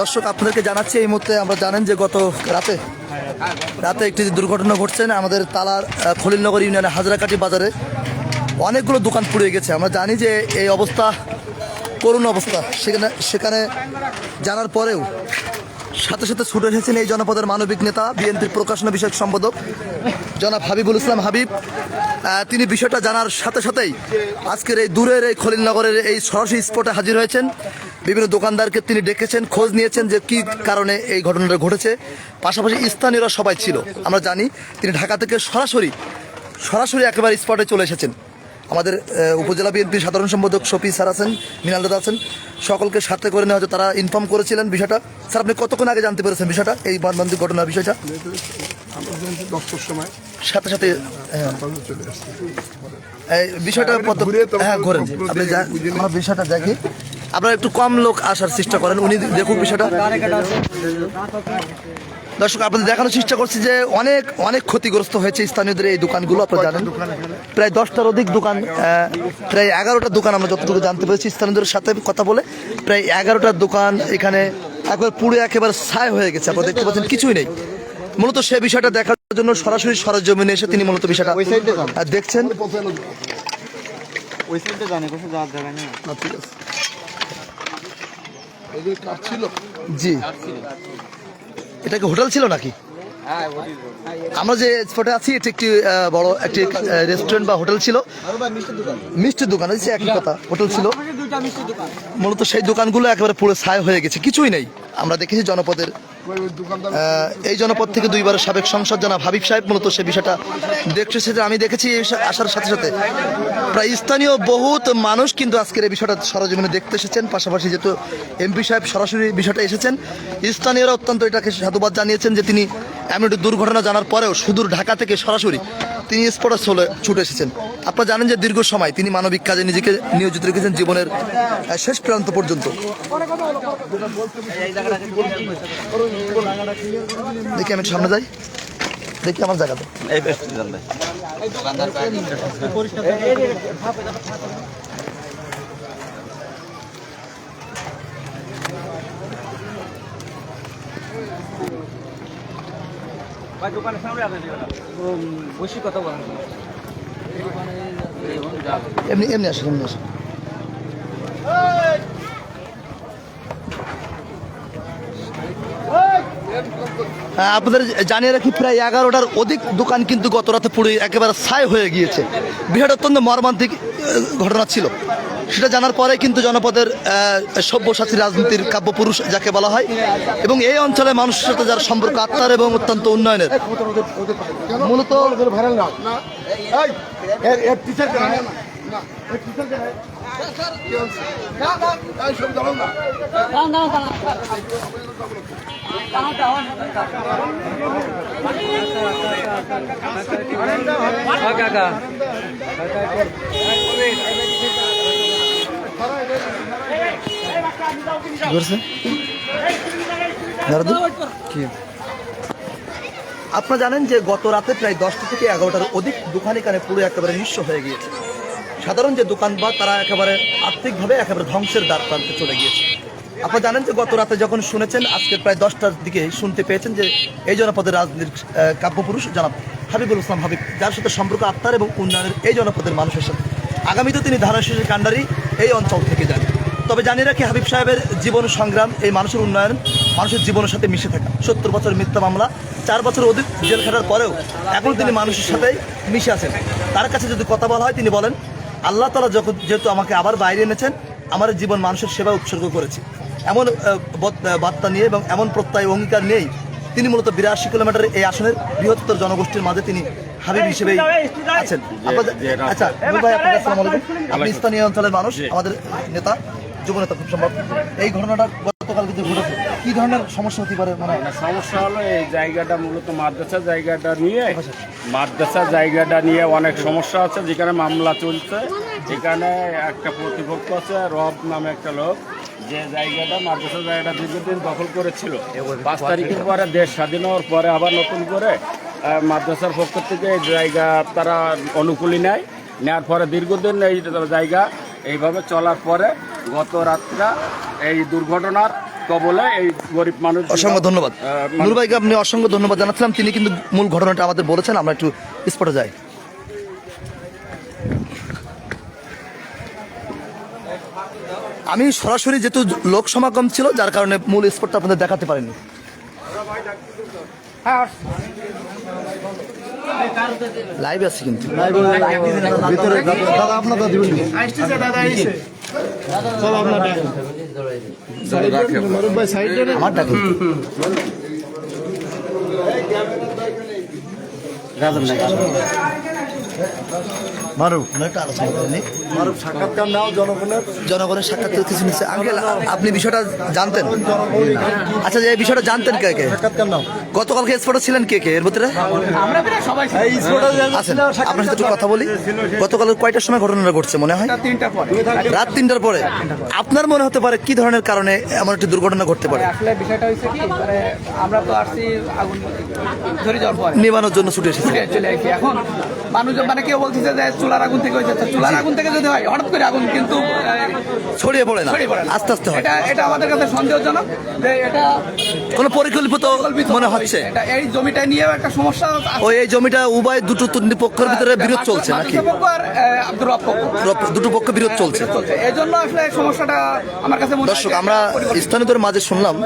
দর্শক আপনাদেরকে জানাচ্ছি, এই মুহূর্তে আমরা জানেন যে গত রাতে রাতে একটি দুর্ঘটনা ঘটছে আমাদের তালার খলিলনগর ইউনিয়নে হাজরাকাটি বাজারে অনেকগুলো দোকান পুড়ে গেছে। আমরা জানি যে এই অবস্থা, করুণ অবস্থা। সেখানে সেখানে জানার পরেও সাথে সাথে ছুটে এসেছেন এই জনপদের মানবিক নেতা, বিএনপির প্রকাশনা বিষয়ক সম্পাদক, জনাব হাবিবুল ইসলাম হাবিব। তিনি বিষয়টা জানার সাথে সাথেই আজকের এই দূরের এই খলিলনগরের এই সরাসরি স্পটে হাজির হয়েছেন। বিভিন্ন দোকানদারকে তিনি ডেকেছেন খোঁজ নিয়েছেন যে কি কারণে এই ঘটনাটা ঘটেছে। পাশাপাশি স্থানীয়রা সবাই ছিল। আমরা জানি তিনি ঢাকা থেকে সরাসরি সরাসরি একেবারে স্পটে চলে এসেছেন। আমাদের উপজেলা বিএনপির সাধারণ সম্পাদক শফি স্যার আছেন মিনাল দাদা আছেন। সকলকে সাথে করে নেওয়া হয়েছে তারা ইনফর্ম করেছিলেন বিষয়টা। স্যার আপনি কতক্ষণ আগে জানতে পেরেছেন বিষয়টা এই মর্মান্তিক ঘটনার বিষয়টা? সাথে সাথে হ্যাঁ, বিষয়টা কত- হ্যাঁ ঘোরেন। আপনি। আমরা বিষয়টা দেখি। আপনারা একটু কম লোক আসার চেষ্টা করেন উনি দেখুন বিষয়টা। দর্শক আপনাদের দেখানোর চেষ্টা করছি যে অনেক অনেক ক্ষতিগ্রস্ত হয়েছে স্থানীয়দের এই দোকানগুলো আপনারা জানেন। প্রায় দশটার অধিক দোকান প্রায় এগারোটা দোকান আমরা যতটুকু জানতে পেরেছি স্থানীয়দের সাথে কথা বলে প্রায় এগারোটা দোকান এখানে একবার পুরো একেবারে ছাই হয়ে গেছে আপনারা দেখতে পাচ্ছেন কিছুই নেই। মূলত সে বিষয়টা দেখার জন্য সরাসরি সরজমিনে এসে তিনি মূলত বিষয়টা দেখছেন। ওই সাইডে জানে যাওয়ার জায়গা নেই। ঠিক আছে। জি। এটা কি হোটেল ছিল নাকি? হ্যাঁ আমরা যে স্পটে আছি এটি একটি বড় একটি রেস্টুরেন্ট বা হোটেল ছিল। মিষ্টির দোকান। হচ্ছে একই কথা হোটেল ছিল। মূলত সেই দোকানগুলো একেবারে পুরো ছায় হয়ে গেছে কিছুই নেই। আমরা দেখেছি জনপদের এই জনপদ থেকে দুইবার সাবেক সংসদ জানা হাবিব সাহেব, মূলত সে বিষয়টা দেখছে এসেছে আমি দেখেছি আসার সাথে সাথে। প্রায় স্থানীয় বহুত মানুষ কিন্তু আজকের এই বিষয়টা সরজমিনে দেখতে এসেছেন, পাশাপাশি যেহেতু এমপি সাহেব সরাসরি বিষয়টা এসেছেন, স্থানীয়রা অত্যন্ত এটাকে সাধুবাদ জানিয়েছেন যে তিনি এমন একটি দুর্ঘটনা জানার পরেও সুদূর ঢাকা থেকে সরাসরি তিনি স্পটে হলে ছুটে এসেছেন। আপনারা জানেন যে দীর্ঘ সময় তিনি মানবিক কাজে নিজেকে নিয়োজিত রেখেছেন জীবনের শেষ প্রান্ত পর্যন্ত। দেখি আমি সামনে যাই। দেখি আমার জায়গাতে এমনি এমনি আসেন, এমনি আপনাদের জানিয়ে রাখি, প্রায় এগারোটার অধিক দোকান কিন্তু গত রাতে পুড়ে একেবারে ছাই হয়ে গিয়েছে। বিষয়টা অত্যন্ত মর্মান্তিক ঘটনা ছিল। সেটা জানার পরে কিন্তু জনপদের আহ, সব্যসাচী রাজনীতির কাব্যপুরুষ যাকে বলা হয় এবং এই অঞ্চলের মানুষের সাথে যার সম্পর্ক আত্মার এবং অত্যন্ত উন্নয়নের। মূলত ভাইরাল না না এই এর এর টিচার কেন না না এর টিচার কেন কি হচ্ছে? এই সব জানান না কাকা ধরছে নারদু? আপনারা জানেন যে গত রাতে প্রায় দশটা থেকে এগারোটার অধিক দোকান এখানে পুরো একেবারে নিঃস্ব হয়ে গিয়েছে। সাধারণ যে দোকান বা তারা একেবারে আর্থিকভাবে একেবারে ধ্বংসের দ্বার প্রান্তে চলে গিয়েছে। আপনারা জানেন যে গত রাতে যখন শুনেছেন, আজকে প্রায় দশটার দিকে শুনতে পেয়েছেন যে এই জনপদের রাজনীতির কাব্যপুরুষ জনাব হাবিবুল ইসলাম হাবিব, যার সাথে সম্পর্ক আত্মার এবং উন্নয়নের এই জনপদের মানুষের সাথে। আগামীতে তিনি ধারাশিসের কাণ্ডারি এই অঞ্চল থেকে যান তবে জানি রাখি হাবিব সাহেবের জীবন সংগ্রাম এই মানুষের উন্নয়ন মানুষের জীবনের সাথে মিশে থাকা। সত্তর বছর মিথ্যা মামলা চার বছর অধিক জেল খাটার পরেও এখন তিনি মানুষের সাথে মিশে আছেন। তার কাছে যদি কথা বলা হয় তিনি বলেন আল্লাহ তালা যখন যেহেতু আমাকে আবার বাইরে এনেছেন আমার জীবন মানুষের সেবা উৎসর্গ করেছি। এমন বার্তা নিয়ে এবং এমন প্রত্যয় অঙ্গীকার নিয়েই তিনি মূলত বিরাশি কিলোমিটার এই আসনের বৃহত্তর জনগোষ্ঠীর মাঝে তিনি হাবিব হিসেবেই আছেন। আচ্ছা ভাই আপনি স্থানীয় অঞ্চলের মানুষ আমাদের নেতা। যুব নেতা খুব সম্ভব। এই ঘটনাটা গতকাল কিন্তু ঘটেছে কি ধরনের সমস্যা হতে পারে মানে সমস্যা হলো এই জায়গাটা মূলত মাদ্রাসা জায়গাটা নিয়ে মাদ্রাসা জায়গাটা নিয়ে অনেক সমস্যা আছে যেখানে মামলা চলছে। যেখানে একটা প্রতিপক্ষ আছে রব নামে একটা লোক যে জায়গাটা মাদ্রাসা জায়গাটা দীর্ঘদিন দখল করেছিল। পাঁচ তারিখের পরে দেশ স্বাধীন হওয়ার পরে আবার নতুন করে মাদ্রাসার পক্ষ থেকে এই জায়গা তারা অনুকূলী নেয়। নেওয়ার পরে দীর্ঘদিন এই জায়গা এইভাবে চলার পরে গত রাত্রা এই দুর্ঘটনার কবলে এই গরিব মানুষ অসংখ্য ধন্যবাদ। নুর ভাইকে আপনি অসংখ্য ধন্যবাদ জানাচ্ছিলাম। তিনি কিন্তু মূল ঘটনাটা আমাদের বলেছেন। আমরা একটু স্পটে যাই। আমি সরাসরি যেহেতু লোক সমাগম ছিল যার কারণে মূল স্পটটা আপনাদের দেখাতে পারিনি। লাইভ আছে কিন্তু। ভিতরে দাদা আপনার দাদা দিবেন। সব আপনার মারুফ ভাই সাইড দেন আমার ডাকে। মারুফ একটা আলোচনা করেনি মারুফ সাক্ষাৎকার নাও জনগণের। জনগণের সাক্ষাৎকার কিছু নিচ্ছে। আঙ্কেল আপনি বিষয়টা জানতেন? আচ্ছা এই বিষয়টা জানতেন কে কে? সাক্ষাৎকার নাও। গতকালকে স্পটে ছিলেন কে কে? এর ভিতরে? আছেন। আপনার সাথে একটু কথা বলি। গতকাল কয়টার সময় ঘটনাটা ঘটছে মনে হয়? রাত তিনটার পরে। আপনার মনে হতে পারে কি ধরনের কারণে এমন একটি দুর্ঘটনা ঘটতে পারে? আসলে বিষয়টা হয়েছে কি মানে আমরা তো আসছি আগুন ধরে নিবানোর জন্য ছুটে এসেছে। এখন মানুষজন মানে কেউ বলতেছে যে চুলার আগুন থেকে হয়েছে চুলার আগুন থেকে যদি হয় হঠাৎ করে আগুন কিন্তু ছড়িয়ে পড়ে না ছড়িয়ে পড়ে না। আস্তে আস্তে হয় এটা এটা আমাদের কাছে সন্দেহজনক যে এটা কোনো পরিকল্পিত কল্পিত মনে। হচ্ছে এটা এই জমিটা নিয়ে একটা সমস্যা আছে। ওই এই জমিটা উভয় দুটো তিনটি পক্ষের ভিতরে বিরোধ চলছে নাকি মাদ্রাসা পক্ষ আর, আহ, আব্দুর রব পক্ষ দুটো পক্ষ বিরোধ চলছে বিরোধ চলছে এই জন্য আসলে এই সমস্যাটা আমার কাছে মনে হয় দর্শক যে আমরা। স্থানীয়দের মাঝে শুনলাম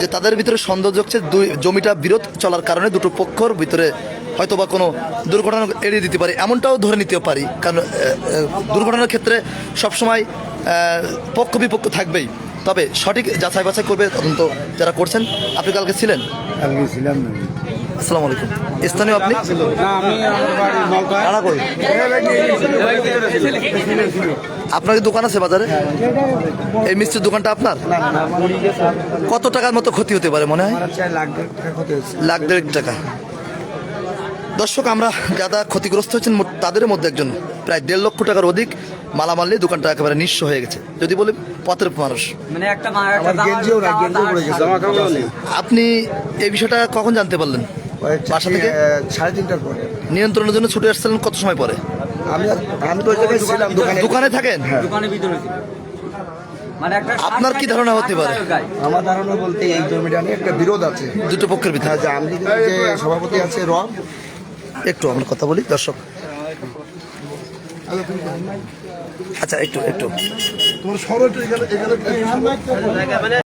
যে তাদের ভিতরে সন্দেহ হচ্ছে দুই জমিটা বিরোধ চলার কারণে দুটো পক্ষর ভিতরে হয়তো বা কোনো দুর্ঘটনা এড়িয়ে দিতে পারি এমনটাও ধরে নিতে পারি। কারণ দুর্ঘটনার ক্ষেত্রে সবসময় পক্ষ বিপক্ষ থাকবেই। তবে সঠিক যাচাই বাছাই করবে তদন্ত যারা করছেন। আপনি কালকে ছিলেন? কালকে ছিলাম না। আসসালামু আলাইকুম। স্থানীয় আপনি? আপনার কি দোকান আছে বাজারে? এই মিষ্টির দোকানটা আপনার? কত টাকার মতো ক্ষতি হতে পারে মনে হয়? লাখ দেড় টাকা। দর্শক আমরা যারা ক্ষতিগ্রস্ত হয়েছেন তাদের মধ্যে একজন প্রায় দেড় লক্ষ টাকার অধিক মালামাল নিয়ে দোকানটা একেবারে নিঃস্ব হয়ে গেছে। যদি বলি পথের মানুষ। মানে একটা মা- একটা জামা- আপনি এই বিষয়টা কখন জানতে পারলেন? বাসা থেকে? সাড়ে তিনটার পরে। নিয়ন্ত্রণের জন্য ছুটে আসছিলেন কত সময় পরে? আমি আমি তো ছিলাম দোকানে। দোকানে থাকেন? ভিতরে ছিল। মানে একটা আপনার কি ধারণা হতে পারে? আমার ধারণা বলতে এই জমিটা নিয়ে একটা বিরোধ আছে। দুটো পক্ষের ভিতরে। হ্যাঁ যে সভাপতি আছে রব একটু আমরা কথা বলি দর্শক। আচ্ছা একটু একটু। তোমার